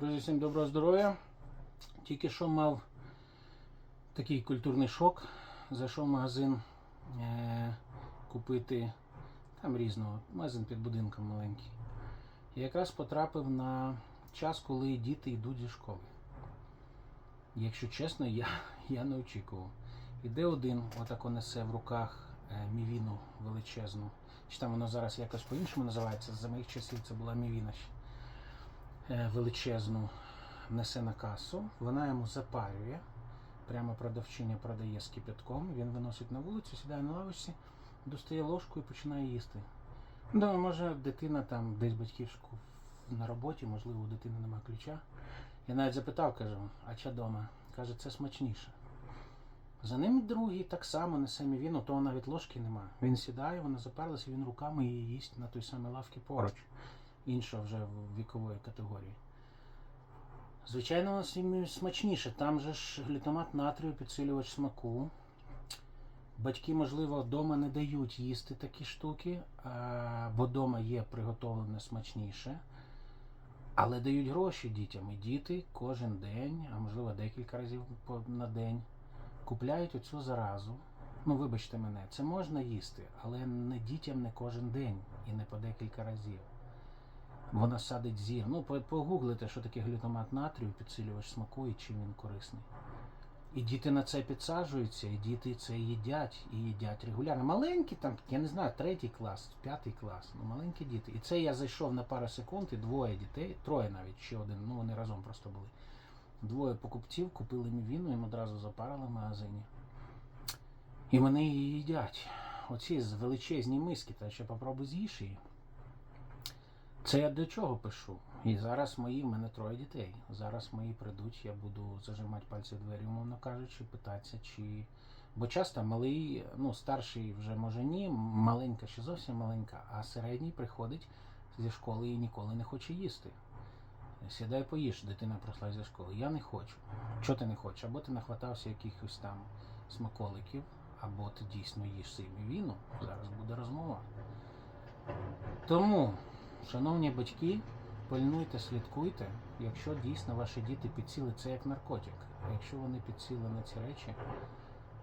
Друзі, всім доброго здоров'я. Тільки що мав такий культурний шок. Зайшов в магазин е- купити там різного, магазин під будинком маленький. І якраз потрапив на час, коли діти йдуть зі школи. Якщо чесно, я, я не очікував. Іде один, отако несе в руках е, мівіну величезну. Чи там воно зараз якось по-іншому називається. За моїх часів це була мівіна ще величезну несе на касу, вона йому запарює. Прямо продавчиня продає з кипятком, він виносить на вулицю, сідає на лавочці, достає ложку і починає їсти. Думаю, може дитина там десь батьківську на роботі, можливо, у дитини немає ключа. Я навіть запитав, кажу, а чи дома? Каже, це смачніше. За ним другий так само несе мівіну, того навіть ложки нема. Він сідає, вона заперлася, він руками її їсть на той самій лавці поруч іншого вже вікової категорії. Звичайно, воно смачніше. Там же ж глютамат натрію, підсилювач смаку. Батьки, можливо, вдома не дають їсти такі штуки, бо вдома є приготовлене смачніше. Але дають гроші дітям. І діти кожен день, а можливо декілька разів на день, купляють оцю заразу. Ну, вибачте мене, це можна їсти, але не дітям не кожен день і не по декілька разів. Вона садить зір. Ну, погуглите, що таке глютамат натрію, підсилювач смаку і чим він корисний. І діти на це підсаджуються, і діти це їдять, і їдять регулярно. Маленькі, там, я не знаю, третій клас, п'ятий клас, ну маленькі діти. І це я зайшов на пару секунд, і двоє дітей, троє навіть, ще один, ну вони разом просто були. Двоє покупців купили мівіну, їм одразу запарили в магазині. І вони її їдять. Оці з величезні миски, та ще попробуй з'їж її. Це я до чого пишу? І зараз мої, в мене троє дітей. Зараз мої прийдуть, я буду зажимати пальці двері, умовно кажучи, питатися, чи. Бо часто малий, ну старший вже може ні, маленька ще зовсім маленька, а середній приходить зі школи і ніколи не хоче їсти. Сідай поїж, дитина прийшла зі школи. Я не хочу. Чого ти не хочеш? Або ти нахватався якихось там смаколиків, або ти дійсно їш сильну віну. Зараз буде розмова. Тому, шановні батьки, пильнуйте, слідкуйте, якщо дійсно ваші діти підсіли, це як наркотик. А Якщо вони підсіли на ці речі,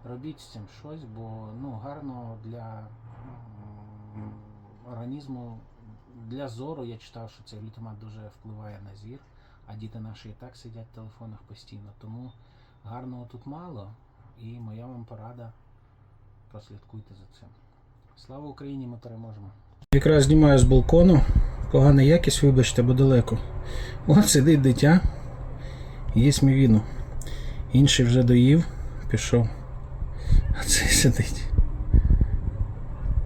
робіть з цим щось, бо ну, гарно для організму, для зору я читав, що цей глютамат дуже впливає на зір, а діти наші і так сидять в телефонах постійно. Тому гарного тут мало, і моя вам порада прослідкуйте за цим. Слава Україні! Ми переможемо! Якраз знімаю з балкону. Погана якість, вибачте, бо далеко. От сидить дитя, їсть мівіну. Інший вже доїв, пішов. А цей сидить.